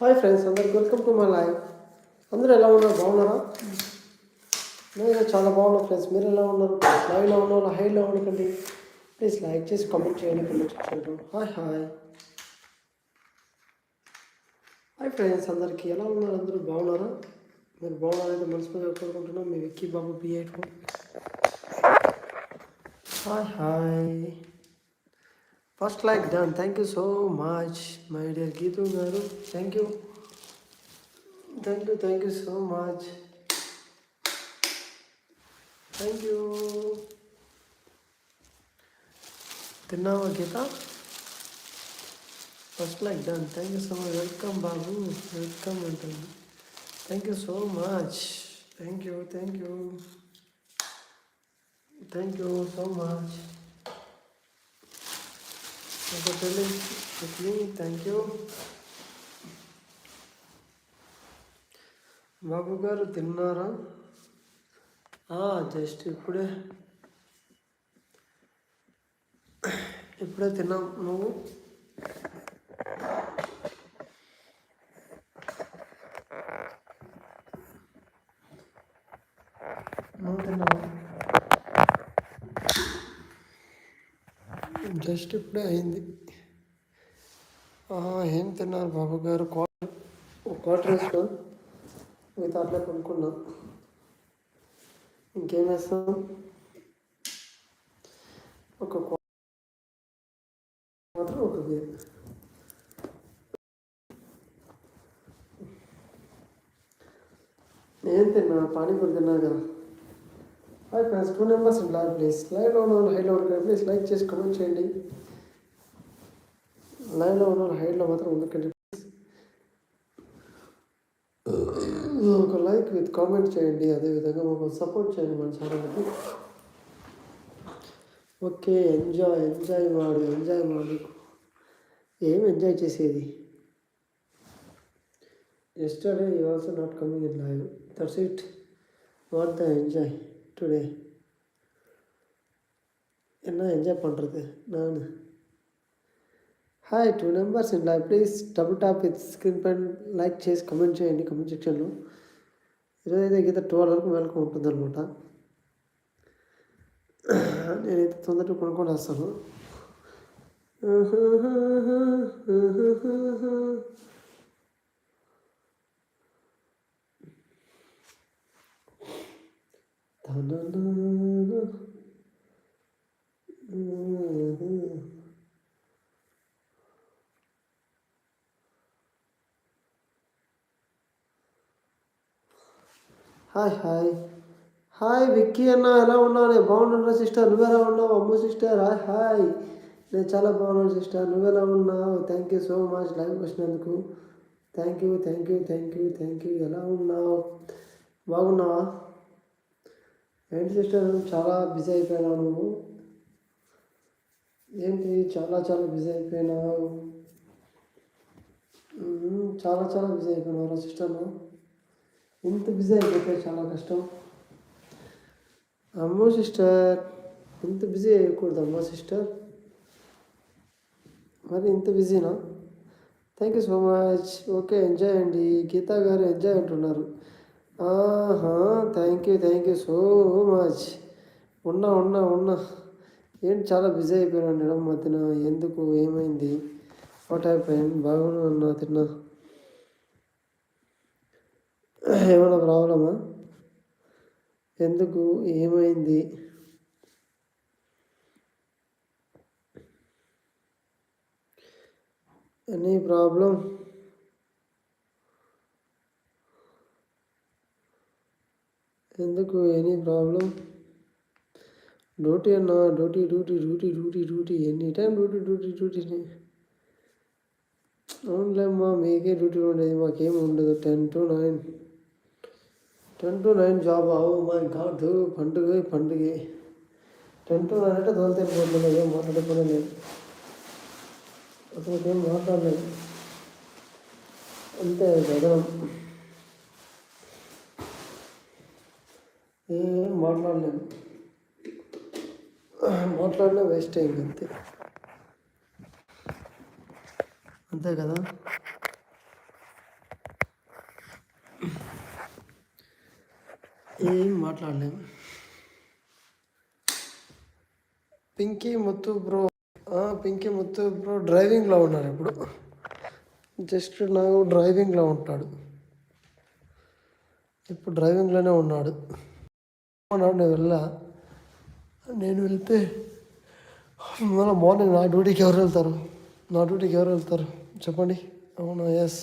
Hi friends అందరికి welcome to my live అందరూ ఎలా ఉన్నారు? బాగున్నారా? నేను చాలా బాగున్నా ఫ్రెండ్స్ మీరు ఎలా ఉన్నారు? లైవ్లో ఉన్నారు? హైలో ఉండకండి ప్లీజ్ లైక్ చేసి కామెంట్ చేయండి. కామెంట్ చేయండి హాయ్ హాయ్ హాయ్ ఫ్రెండ్స్ అందరికీ ఎలా ఉన్నారు? అందరూ బాగున్నారా? మీరు బాగున్నారైతే మనస్ఫూర్తిగా కోరుకుంటున్నాం మీ Vicky Babu B hi hi first like done thank you so much my dear Geethu garu thank you thank you thank you so much thank you తిన్నావా Geetha first like done thank you so much welcome Babu welcome అంటుంది thank you so much thank you thank you thank you so much ఒక పెళ్ళి thank you Babu garu తిన్నారా? Just ఇప్పుడే. ఇప్పుడే తిన్నాం. నువ్వు? Test ఇప్పుడే అయింది. ఏం తిన్నారు బాబు గారు? క్వార్టర్ క్వార్టర్ వేసుకో. మిగతా అట్లా కొనుక్కున్నాం. ఇంకేం వేస్తాం ఒక క్వార్టర్ ఒక బీర్ ఏం తిన్నా పానీపూరి తిన్నా కదా? Hi friends two numbers blog please లైవ్లో ఉన్న హైలో ఉండకండి ప్లీజ్ లైక్ చేసి కమెంట్ చేయండి లైవ్లో ఉన్న హైట్లో మాత్రం ఉండకండి ప్లీజ్ ఒక లైక్ విత్ కామెంట్ చేయండి అదేవిధంగా మాకు సపోర్ట్ చేయండి మన ఛానల్కి ఓకే ఎంజాయ్ ఎంజాయ్ వాడు ఎంజాయ్ వాడు. ఏం ఎంజాయ్ చేసేది? Yesterday you also not coming in live that's it what the enjoy today என்ன என்ஜாய் பண்ணுறது நான் hi two numbers in live please double tap with screen పైన లైక్ చేసి కమెంట్ చేయండి కమెంట్ సెక్షన్లో ఈరోజు అయితే గీత ట్వెల్వ్ వరకు మెలకు ఉంటుంది అనమాట నేనైతే తొందరగా కొనుక్కొని వస్తాను హాయ్ హాయ్ హాయ్ విక్కీ అన్న ఎలా ఉన్నావు? నేను బాగున్నాను సిస్టర్ నువ్వెలా ఉన్నావు? అమ్ము సిస్టర్ హాయ్ హాయ్ నేను చాలా బాగున్నాను సిస్టర్ నువ్వెలా ఉన్నావు? Thank you so much live వచ్చినందుకు thank you thank you thank you thank you ఎలా ఉన్నావు? బాగున్నావా? ఏంటి సిస్టర్? చాలా బిజీ అయిపోయినావు నువ్వు. ఏంటి? చాలా చాలా బిజీ అయిపోయినావు. చాలా చాలా బిజీ అయిపోయినావు సిస్టర్ ఇంత బిజీ అయిపోతే చాలా కష్టం. అమ్మో సిస్టర్ ఇంత బిజీ అయ్యకూడదు అమ్మో సిస్టర్. మరి ఇంత బిజీనా? Thank you so much okay enjoy అండి. గీతా గారు ఎంజాయ్ అంటున్నారు. Thank you thank you so much ఉన్నా ఉన్నా ఉన్నా. ఏంటి చాలా బిజీ అయిపోయినా నడం మధ్యన? ఎందుకు? ఏమైంది? వాట్ అయిపోయింది బాగున్నా అన్నా తిన్నా? ఏమైనా ప్రాబ్లమా? ఎందుకు? ఏమైంది? ఎనీ ప్రాబ్లం ఎందుకు ఎనీ ప్రాబ్లం డ్యూటీ అన్నా duty duty duty duty duty any time duty duty డ్యూటీని అవునులేమ్మా మీకే డ్యూటీ ఉండేది మాకేం ఉండదు ten to nine ten to nine job అవు మై గాడ్ పండుగ పండుగ టెన్ టు నైన్ అంటే తోలితే పోతుంది ఏం మాట్లాడుకునే లేదు అసలు ఏం మాట్లాడలేదు అంతే గదనం ఏం మాట్లాడలేము మాట్లాడినా వేస్ట్ అయింది అంతే. అంతే కదా? ఏం మాట్లాడలేము పింకీ ముత్తు బ్రో పింకీ ముత్తు బ్రో డ్రైవింగ్లో ఉన్నారు ఇప్పుడు. జస్ట్ నాకు డ్రైవింగ్లో ఉంటాడు. ఇప్పుడు డ్రైవింగ్లోనే ఉన్నాడు. ఉన్నాడు నేను వెళ్ళా నేను వెళ్తే మళ్ళీ మార్నింగ్ నా డ్యూటీకి ఎవరు వెళ్తారు? నా డ్యూటీకి ఎవరు వెళ్తారు? చెప్పండి. అవునా? ఎస్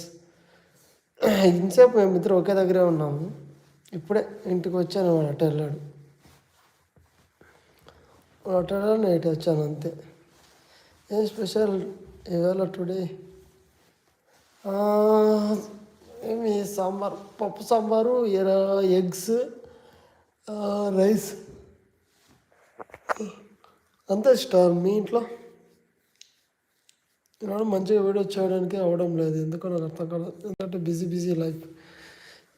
ఇంతసేపు మేము ఇద్దరు ఒకే దగ్గరే ఉన్నాము. ఇప్పుడే ఇంటికి వచ్చాను వాడు అటు వెళ్ళాడు. అట్ట అటు వెళ్ళాడు నేను ఇటు వచ్చాను అంతే. ఏం స్పెషల్? ఇవాళ టుడే. ఏమి సాంబార్? పప్పు సాంబారు ఎగ్స్ రైస్. అంతే స్టార్ మీ ఇంట్లో? ఈనాడు మంచిగా వీడియో చేయడానికి అవ్వడం లేదు. ఎందుకో నాకు అర్థం కాదు. ఎందుకంటే బిజీ బిజీ లైఫ్.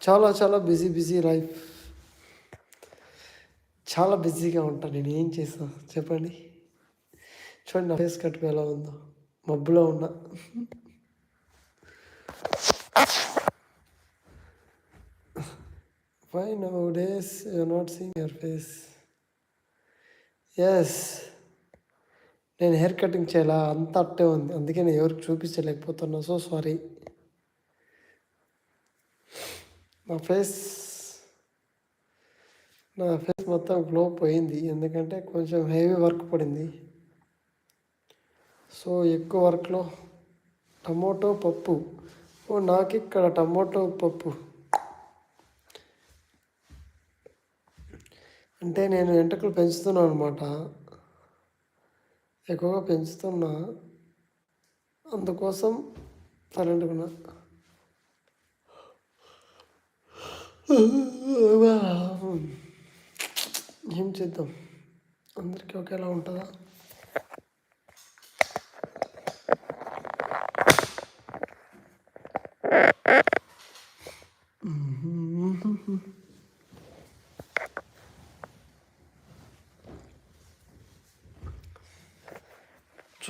చాలా చాలా బిజీ బిజీ లైఫ్. చాలా బిజీగా ఉంటాను నేను ఏం చేసా చెప్పండి. చూడండి నా ఫేస్ కట్టుకు ఎలా ఉందో. మబ్బులో ఉన్నా. Why nowadays days not not seeing face? Face yes నేను హెయిర్ కటింగ్ చేయాలా? అంత అట్టే ఉంది. అందుకే నేను ఎవరికి చూపించలేకపోతున్నా. సో సారీ నా ఫేస్ నా ఫేస్ మొత్తం గ్లో పోయింది. ఎందుకంటే కొంచెం హెవీ వర్క్ పడింది. సో ఎక్కువ వర్క్లో టమోటో పప్పు. ఓ నాకు ఇక్కడ టమోటో పప్పు. అంటే నేను వెంట్రుకలు పెంచుతున్నాను అనమాట ఎక్కువగా పెంచుతున్నా. అందుకోసం సైలెంట్గా ఏం చేద్దాం? అందరికీ ఒకేలా ఉంటుందా?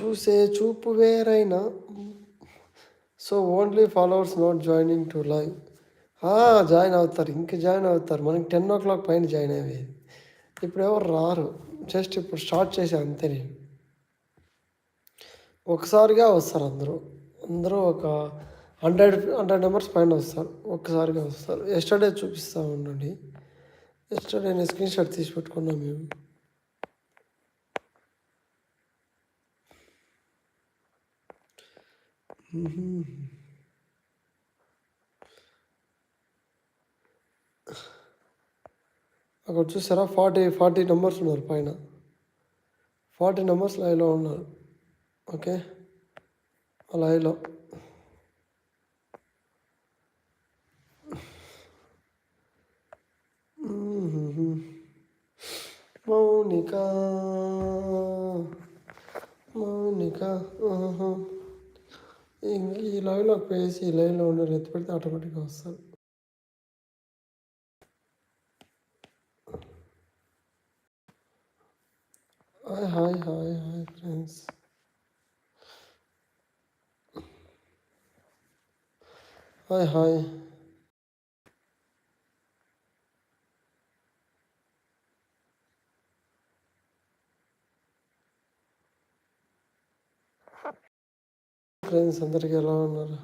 చూసే చూపు వేరైనా. So only followers not joining to live. Join అవుతారు ఇంకా జాయిన్ అవుతారు. మనకి టెన్ ఓ క్లాక్ పైన జాయిన్ అయ్యేది. ఇప్పుడు ఎవరు రారు. జస్ట్ ఇప్పుడు స్టార్ట్ చేసే అంతే నేను. ఒకసారిగా వస్తారు అందరూ. అందరూ ఒక హండ్రెడ్ హండ్రెడ్ నెంబర్స్ పైన వస్తారు. ఒక్కసారిగా వస్తారు. ఎస్టర్డే చూపిస్తూ ఉండండి. ఎస్టర్డే నేను స్క్రీన్ షాట్ తీసి పెట్టుకున్నాం మేము. అక్కడ చూసారా? ఫార్టీ ఫార్టీ నెంబర్స్ ఉన్నారు పైన. ఫార్టీ నెంబర్స్ లైవ్లో ఉన్నారు. ఓకే? ఆ లైవ్లో మౌనిక మౌనిక ఆహా. ఈ లైవ్లోకి వేసి ఈ లైవ్లో ఉండే ఎత్తి పెడితే ఆటోమేటిక్గా వస్తారు hi hi hi hi friends hi hi friends అందరికీ ఎలా ఉన్నారు?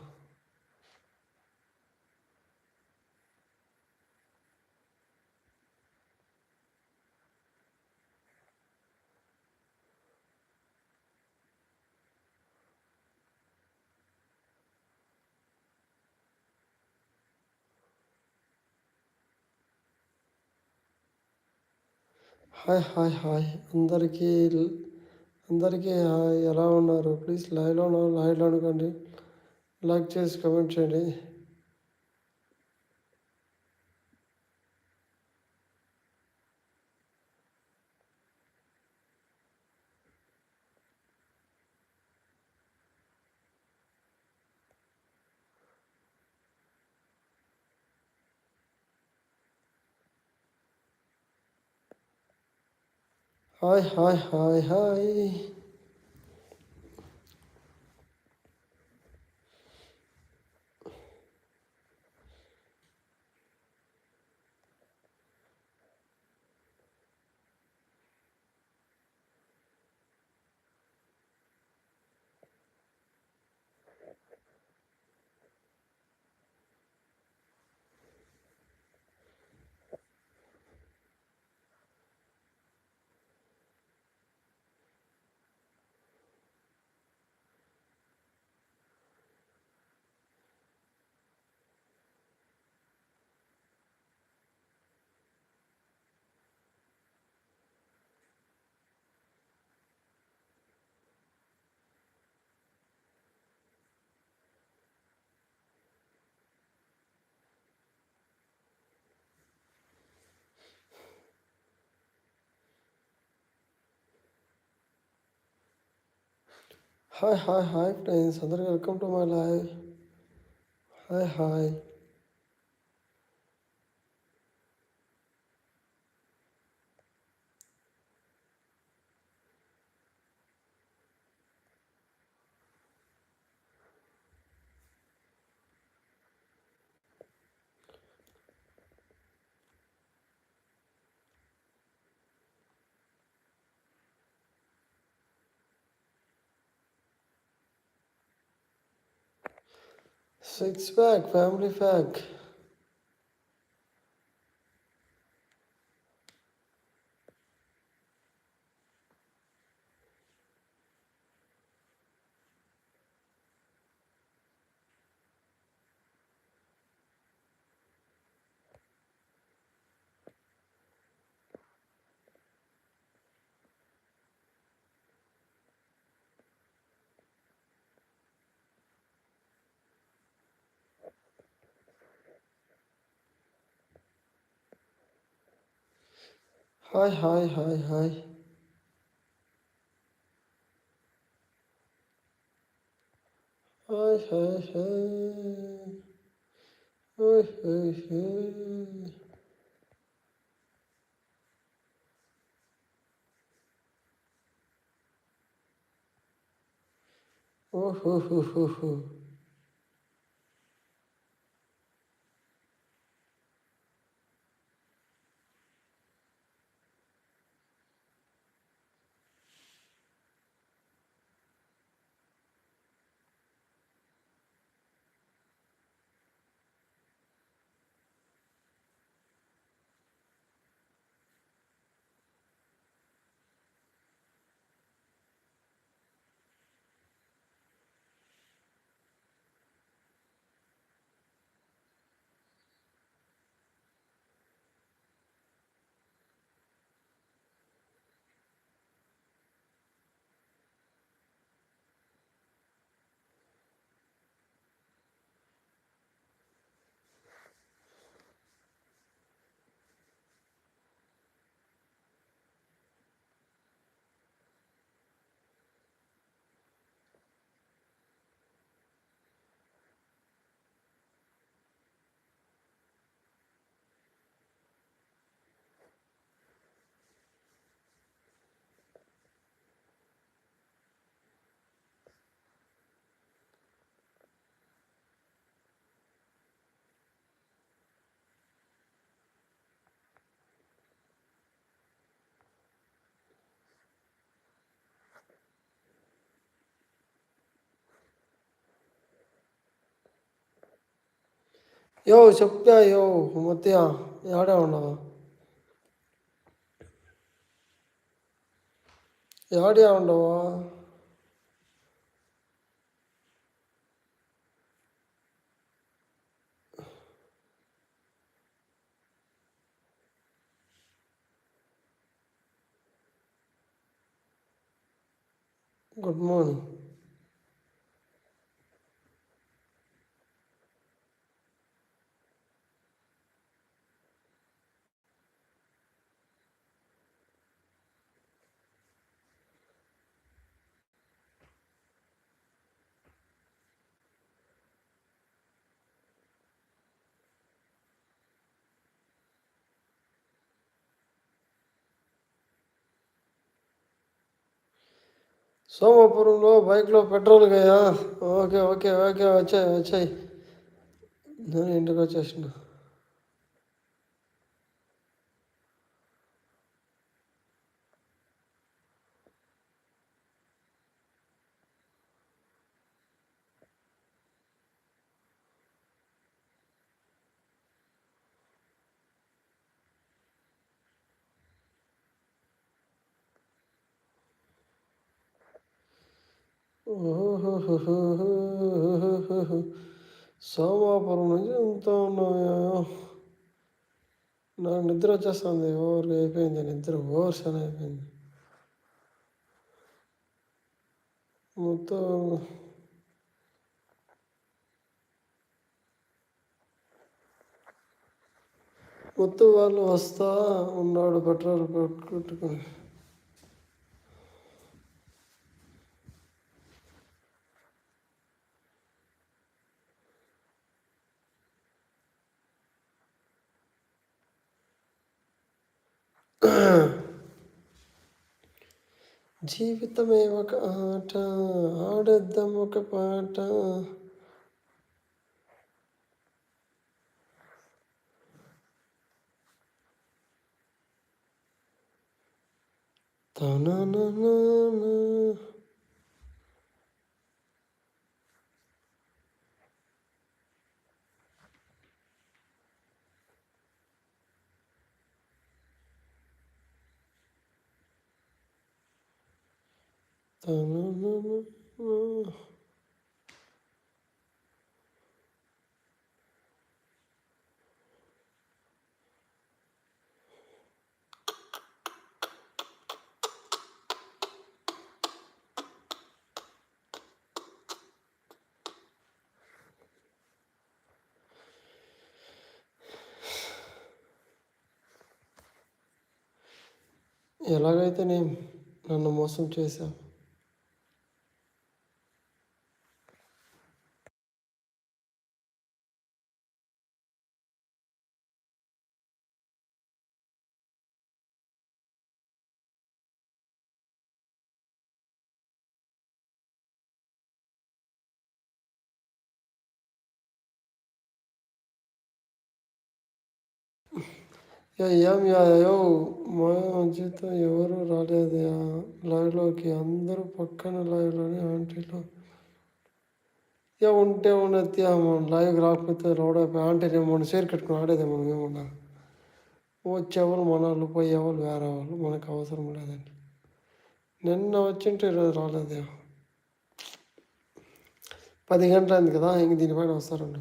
హాయ్ హాయ్ హాయ్ అందరికీ అందరికీ ఎలా ఉన్నారు? ప్లీజ్ లైవ్లో ఉన్నారు లైవ్లో అనుకోండి లైక్ చేసి కమెంట్ చేయండి. Hi hi hi hi. Hi hi hi friends ಅಂದ್ರೆ welcome to my live hi hi Six pack, family pack. Hi! Hi! Hi! Hi! Hi! Hi! Hi! Hi! Hi! hay. Oh, oh, oh, oh, oh. 요 적다 요 못돼야 야려오나 야려온다와 good morning సోమాపురంలో బైక్లో petrol గయా okay okay okay వచ్చాయి వచ్చాయి. నేను ఇంటికి వచ్చేసిన నాకు నిద్ర వచ్చేస్తుంది. ఓవర్ అయిపోయింది నిద్ర ఓవర్స్ అని అయిపోయింది. మొత్తం మొత్తం వాళ్ళు వస్తా ఉన్నాడు. పెట్రోల్ పెట్టుకుని జీవితమే ఒక ఆట? ఆడద్దాం ఒక పాట. తన ఎలాగైతే నేను నన్ను మోసం చేశావు ఏం యో మా ఎవరు రాలేదు లైవ్లోకి. అందరూ పక్కన లైవ్లోనే ఆంటీలో. ఇక ఉంటే ఉన్నది లైవ్కి రాకపోతే లోడ్ ఆంటీ నేను షేర్ కట్టుకుని ఆడేదే మనం ఏమన్నా వచ్చేవాళ్ళు మన వాళ్ళు పోయేవాళ్ళు వేరే వాళ్ళు? మనకు అవసరం లేదండి. నిన్న వచ్చింటే ఈరోజు రాలేదే పది గంటలైంది కదా ఇంక దీనిపైన వస్తారండి.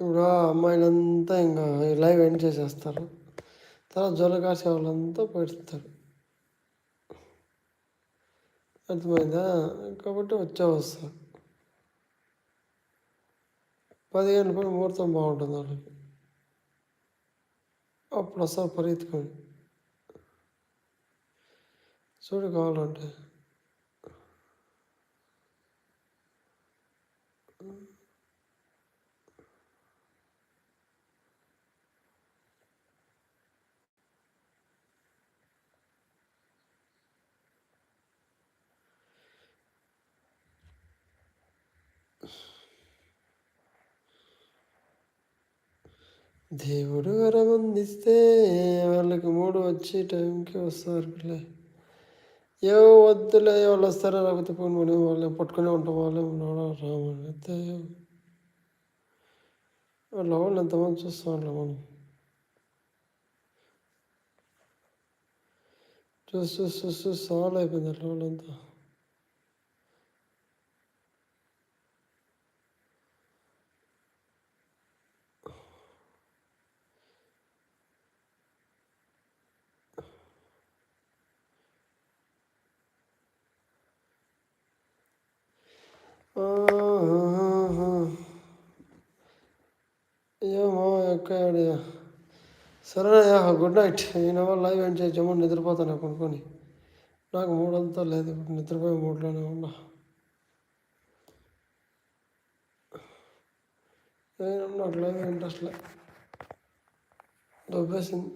ఇప్పుడు అమ్మాయిలంతా ఇంకా లైవ్ ఎండ్ చేసేస్తారు. తర్వాత జొలకాసే వాళ్ళంతా పెడతారు అర్థమైందా? కాబట్టి వచ్చే వస్తారు. పదిహేను పని ముహూర్తం బాగుంటుంది వాళ్ళకి. అప్పుడు వస్తారు పరిగెత్తుకొని చూడు కావాలంటే. దేవుడు వరం అందిస్తే వాళ్ళకి మూడు వచ్చి టైంకి వస్తారు పిల్ల ఏ వద్దులే వాళ్ళు వస్తారా లేకపోతే పోయి మనం వాళ్ళని పట్టుకునే ఉంటాం వాళ్ళే రామని అయితే వాళ్ళ వాళ్ళు ఎంతమంది చూస్తాం వాళ్ళ మనం? చూసి చూసి చూసి చూసి సాల్వ్ అయిపోయింది అట్లా వాళ్ళంతా. ఏమో ఎక్కడ సరేనయ్యా గుడ్ నైట్ నేను లైవ్ ఎంజాయ్ చేసాము నిద్రపోతాను కొనుక్కొని నాకు మూడంతా లేదు ఇప్పుడు నిద్రపోయే మూడులోనే ఉన్నా. నేను నాకు లైవ్ ఇంట్రెస్ట్ లేదు దొబ్బేసింది.